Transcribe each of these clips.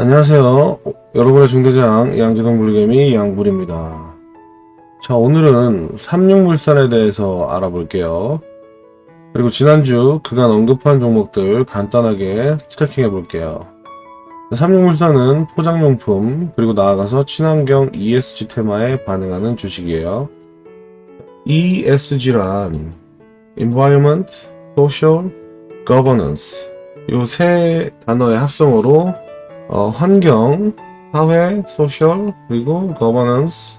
안녕하세요. 여러분의 중대장 양재동 물개미 양불입니다. 자, 오늘은 삼육물산에 대해서 알아볼게요. 그리고 지난주 그간 언급한 종목들 간단하게 트래킹 해 볼게요. 삼육물산은 포장용품, 그리고 나아가서 친환경 ESG 테마에 반응하는 주식이에요. ESG란 Environment, Social, Governance 이 세 단어의 합성어로 어, 환경, 사회, 소셜, 그리고 거버넌스,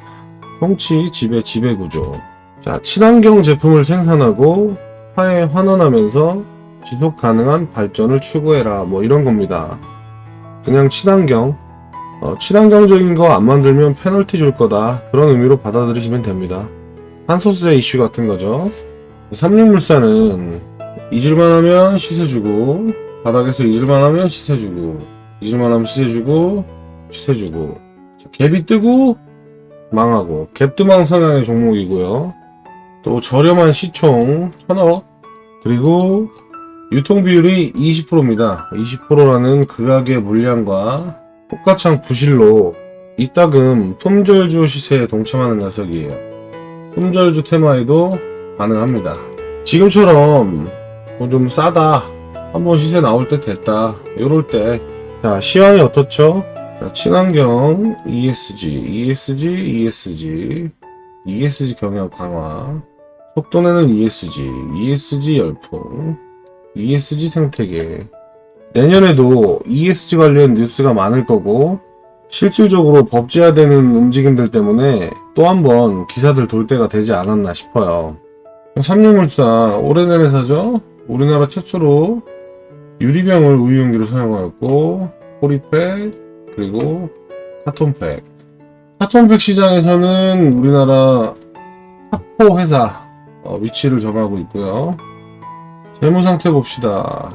통치, 지배, 지배 구조. 자, 친환경 제품을 생산하고 사회에 환원하면서 지속 가능한 발전을 추구해라. 뭐 이런 겁니다. 그냥 친환경, 어, 친환경적인 거 안 만들면 페널티 줄 거다. 그런 의미로 받아들이시면 됩니다. 탄소세 이슈 같은 거죠. 삼육물산은 잊을만 하면 시세 주고, 바닥에서 잊을만 하면 시세 주고, 잊을만 하면 시세 주고, 시세 주고. 자, 갭이 뜨고, 망하고. 갭도망 성향의 종목이고요. 또 저렴한 시총 1000억. 그리고 유통 비율이 20%입니다. 20%라는 극악의 물량과 똑같창 부실로 이따금 품절주 시세에 동참하는 녀석이에요. 품절주 테마에도 반응합니다. 지금처럼 뭐 좀 싸다. 한번 시세 나올 때 됐다. 요럴 때. 자, 시황이 어떻죠? 자, 친환경, ESG, ESG, ESG, ESG 경영 강화, 속도내는 ESG, ESG 열풍, ESG 생태계. 내년에도 ESG 관련 뉴스가 많을 거고, 실질적으로 법제화되는 움직임들 때문에 또 한 번 기사들 돌 때가 되지 않았나 싶어요. 삼육물산 오래된 회사죠. 우리나라 최초로 유리병을 우유용기로 사용하였고 포리팩 그리고 카톤팩. 카톤팩 시장에서는 우리나라 탑포 회사 어, 위치를 점하고 있고요. 재무 상태 봅시다.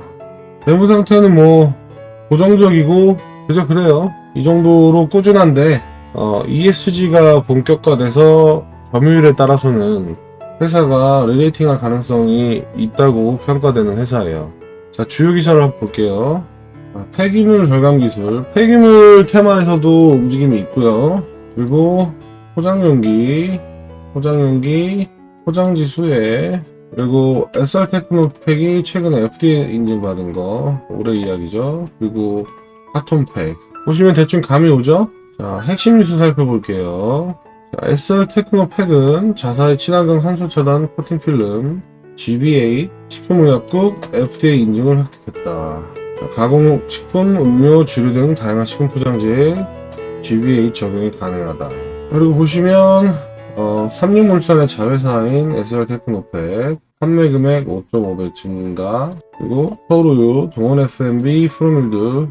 재무 상태는 뭐 고정적이고 그저 그래요. 이 정도로 꾸준한데 어, ESG가 본격화돼서 점유율에 따라서는 회사가 리레이팅할 가능성이 있다고 평가되는 회사예요. 자, 주요 기사를 한번 볼게요. 자, 폐기물 절감 기술. 폐기물 테마에서도 움직임이 있고요. 그리고 포장 용기, 포장 용기, 포장지 수혜, 그리고 SR 테크노팩이 최근에 FDA 인증받은 거, 올해 이야기죠. 그리고 카톤팩. 보시면 대충 감이 오죠? 자, 핵심 뉴스 살펴볼게요. 자, SR 테크노팩은 자사의 친환경 산소 차단 코팅 필름 GBA 식품의약국 FDA 인증을 획득했다. 자, 가공식품, 음료, 주류 등 다양한 식품 포장지에 GBA 적용이 가능하다. 그리고 보시면 어, 삼육물산의 자회사인 SR 테크노팩 판매 금액 5.5배 증가 그리고 서울우유, 동원 F&B, 프로밀드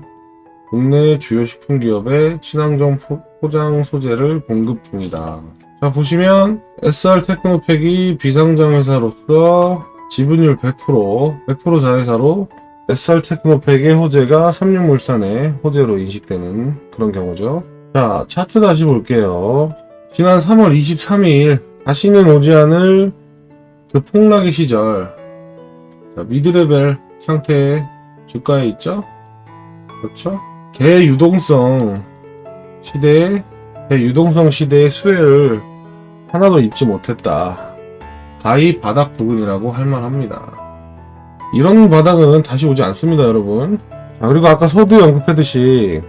국내 주요 식품 기업에 친환경 포- 포장 소재를 공급 중이다. 자, 보시면 SR 테크노팩이 비상장 회사로서 지분율 100%, 100% 자회사로 SR 테크노팩의 호재가 삼육물산의 호재로 인식되는 그런 경우죠. 자, 차트 다시 볼게요. 지난 3월 23일 다시는 오지 않을 그 폭락의 시절 자, 미드레벨 상태의 주가에 있죠? 그렇죠? 대유동성 시대에 대 유동성 시대의 수혜를 하나도 입지 못했다. 가히 바닥 부근이라고 할 만합니다. 이런 바닥은 다시 오지 않습니다, 여러분. 자, 그리고 아까 서두에 언급했듯이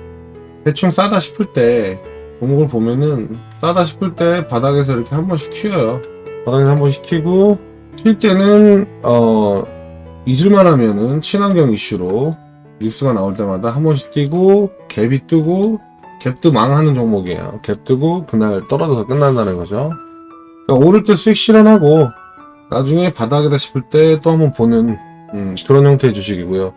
대충 싸다 싶을 때 종목을 보면은 싸다 싶을 때 바닥에서 이렇게 한 번씩 튀어요. 바닥에서 한 번씩 튀고 튈 때는 어 잊을만 하면은 친환경 이슈로 뉴스가 나올 때마다 한 번씩 뛰고 갭이 뜨고 갭도 망하는 종목이에요. 갭 뜨고 그날 떨어져서 끝난다는 거죠. 그러니까 오를 때 수익 실현하고 나중에 바닥이다 싶을 때 또 한번 보는 음, 그런 형태의 주식이고요.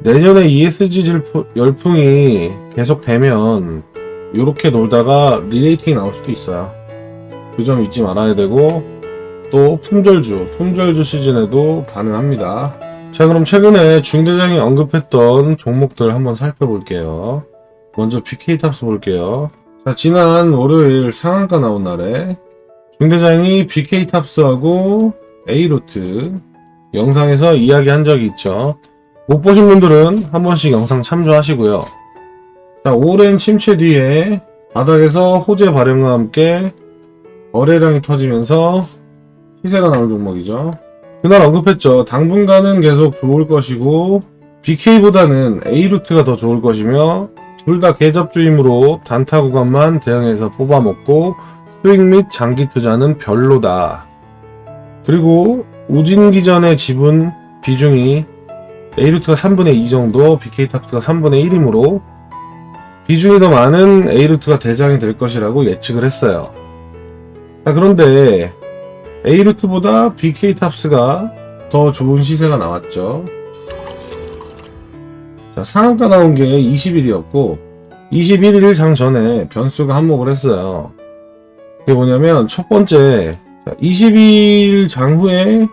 내년에 ESG 열풍이 계속되면 이렇게 놀다가 리레이팅이 나올 수도 있어요. 그 점 잊지 말아야 되고 또 품절주, 품절주 시즌에도 반응합니다. 자 그럼 최근에 중대장이 언급했던 종목들 한번 살펴볼게요. 먼저 BK탑스 볼게요. 자 지난 월요일 상한가 나온 날에 중대장이 BK탑스하고 A로트 영상에서 이야기한 적이 있죠. 못 보신 분들은 한 번씩 영상 참조하시고요. 자, 오랜 침체 뒤에 바닥에서 호재 발현과 함께 거래량이 터지면서 시세가 나온 종목이죠. 그날 언급했죠. 당분간은 계속 좋을 것이고 BK보다는 A루트가 더 좋을 것이며 둘 다 계접주임으로 단타 구간만 대응해서 뽑아먹고 수익 및 장기 투자는 별로다. 그리고 우진기 전의 지분 비중이 A루트가 3분의 2 정도, BK탑스가 3분의 1이므로 비중이 더 많은 A루트가 대장이 될 것이라고 예측을 했어요. 자, 그런데 A루트보다 BK탑스가 더 좋은 시세가 나왔죠. 자, 상한가 나온 게 20일이었고, 21일 장 전에 변수가 한몫을 했어요. 그게 뭐냐면, 첫 번째, 20일 장 후에,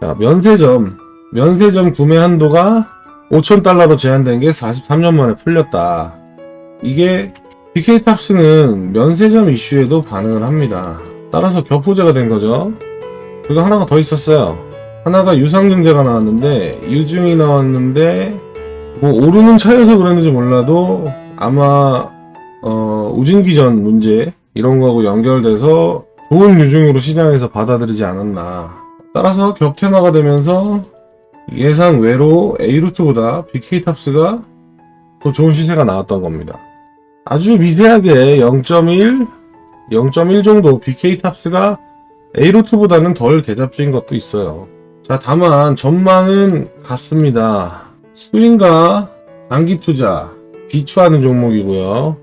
자, 면세점, 면세점 구매 한도가 5,000달러로 제한된 게 43년 만에 풀렸다. 이게 BK탑스는 면세점 이슈에도 반응을 합니다. 따라서 겹호재가 된 거죠. 그리고 하나가 더 있었어요. 하나가 유상증자가 나왔는데 유증이 나왔는데 뭐 오르는 차여서 그랬는지 몰라도 아마 어, 우진기전 문제 이런 거하고 연결돼서 좋은 유증으로 시장에서 받아들이지 않았나. 따라서 격테마가 되면서 예상 외로 A루트보다 BK탑스가 더 좋은 시세가 나왔던 겁니다. 아주 미세하게 0.1, 0.1 정도 BK탑스가 A루트보다는 덜 개잡주인 것도 있어요. 자, 다만 전망은 같습니다. 스윙과 단기 투자 비추하는 종목이고요.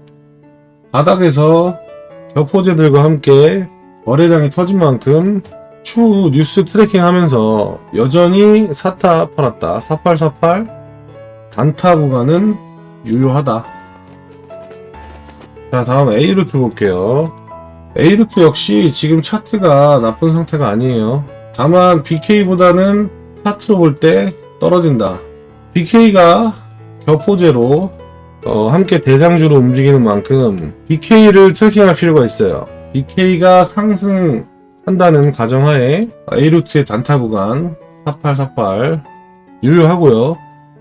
바닥에서 격포제들과 함께 거래량이 터진 만큼 추후 뉴스 트래킹 하면서 여전히 사타 팔았다. 4848 단타 구간은 유효하다. 자, 다음 A루트 볼게요. A루트 역시 지금 차트가 나쁜 상태가 아니에요. 다만 BK보다는 차트로 볼 때 떨어진다. BK가 격포제로 어, 함께 대장주로 움직이는 만큼 BK를 트래킹할 필요가 있어요. BK가 상승한다는 가정하에 A루트의 단타 구간 4848 유효하고요.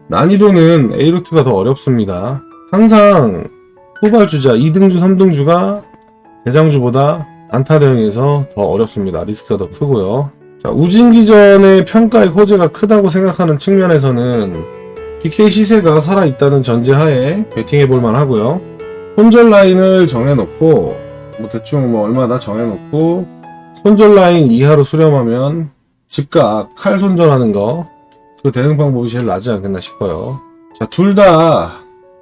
난이도는 A루트가 더 어렵습니다. 항상 후발주자 2등주, 3등주가 대장주보다 단타 대응에서 더 어렵습니다. 리스크가 더 크고요. 자, 우진기전의 평가의 호재가 크다고 생각하는 측면에서는 BK 시세가 살아있다는 전제하에 베팅해 볼만 하고요. 손절 라인을 정해놓고 뭐 대충 뭐 얼마다 정해놓고 손절 라인 이하로 수렴하면 즉각 칼 손절하는 거 그 대응 방법이 제일 낫지 않겠나 싶어요. 자, 둘 다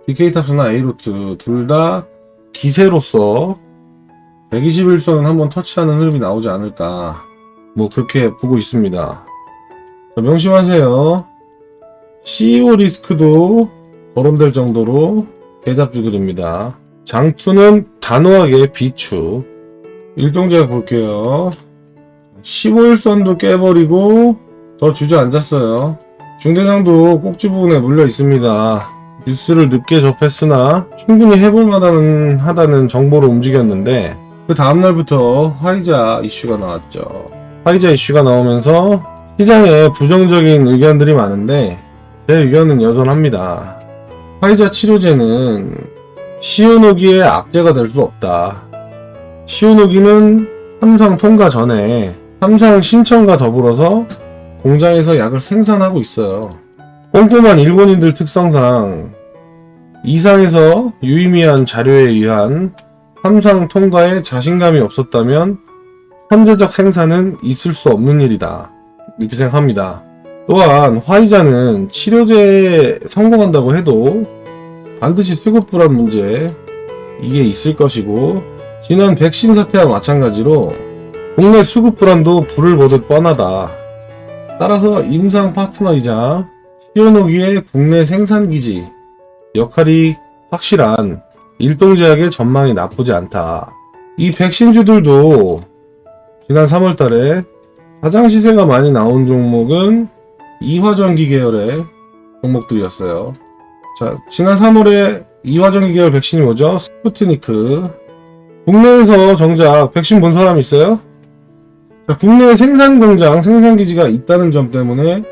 BK탑스나 A루트 둘 다 기세로서 121선은 한번 터치하는 흐름이 나오지 않을까 뭐 그렇게 보고 있습니다. 자, 명심하세요. CEO 리스크도 거론될 정도로 대잡주들입니다. 장투는 단호하게 비추. 일동제가 볼게요. 15일선도 깨버리고 더 주저앉았어요. 중대장도 꼭지 부분에 물려 있습니다. 뉴스를 늦게 접했으나 충분히 해볼만하다는 하다는 정보로 움직였는데 그 다음날부터 화이자 이슈가 나왔죠. 화이자 이슈가 나오면서 시장에 부정적인 의견들이 많은데 제 의견은 여전합니다. 화이자 치료제는 시오노기의 악재가 될 수 없다. 시오노기는 삼상 통과 전에 삼상 신청과 더불어서 공장에서 약을 생산하고 있어요. 꼼꼼한 일본인들 특성상 이상에서 유의미한 자료에 의한 삼상 통과에 자신감이 없었다면 현재적 생산은 있을 수 없는 일이다. 이렇게 생각합니다. 또한 화이자는 치료제에 성공한다고 해도 반드시 수급 불안 문제 이게 있을 것이고 지난 백신 사태와 마찬가지로 국내 수급 불안도 불을 보듯 뻔하다. 따라서 임상 파트너이자 시오노기의 국내 생산기지 역할이 확실한 일동제약의 전망이 나쁘지 않다. 이 백신주들도 지난 3월 달에 가장 시세가 많이 나온 종목은 이화전기 계열의 종목들이었어요. 자, 지난 3월에 이화전기 계열 백신이 뭐죠? 스푸트니크. 국내에서 정작 백신 본 사람 있어요? 자, 국내 생산 공장, 생산 기지가 있다는 점 때문에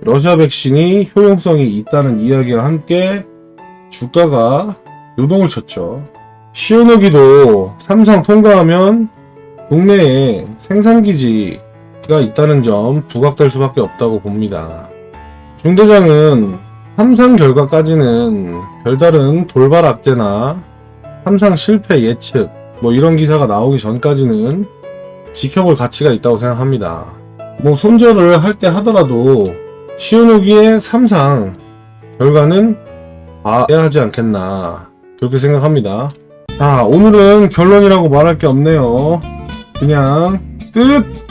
러시아 백신이 효용성이 있다는 이야기와 함께 주가가 요동을 쳤죠. 시오노기도 삼상 통과하면 국내에 생산기지 가 있다는 점 부각될 수밖에 없다고 봅니다. 중대장은 삼상 결과까지는 별다른 돌발 악재나 삼상 실패 예측 뭐 이런 기사가 나오기 전까지는 지켜볼 가치가 있다고 생각합니다. 뭐 손절을 할 때 하더라도 시오노기의 삼상 결과는 봐야 하지 않겠나 그렇게 생각합니다. 자 오늘은 결론이라고 말할 게 없네요. 그냥 끝!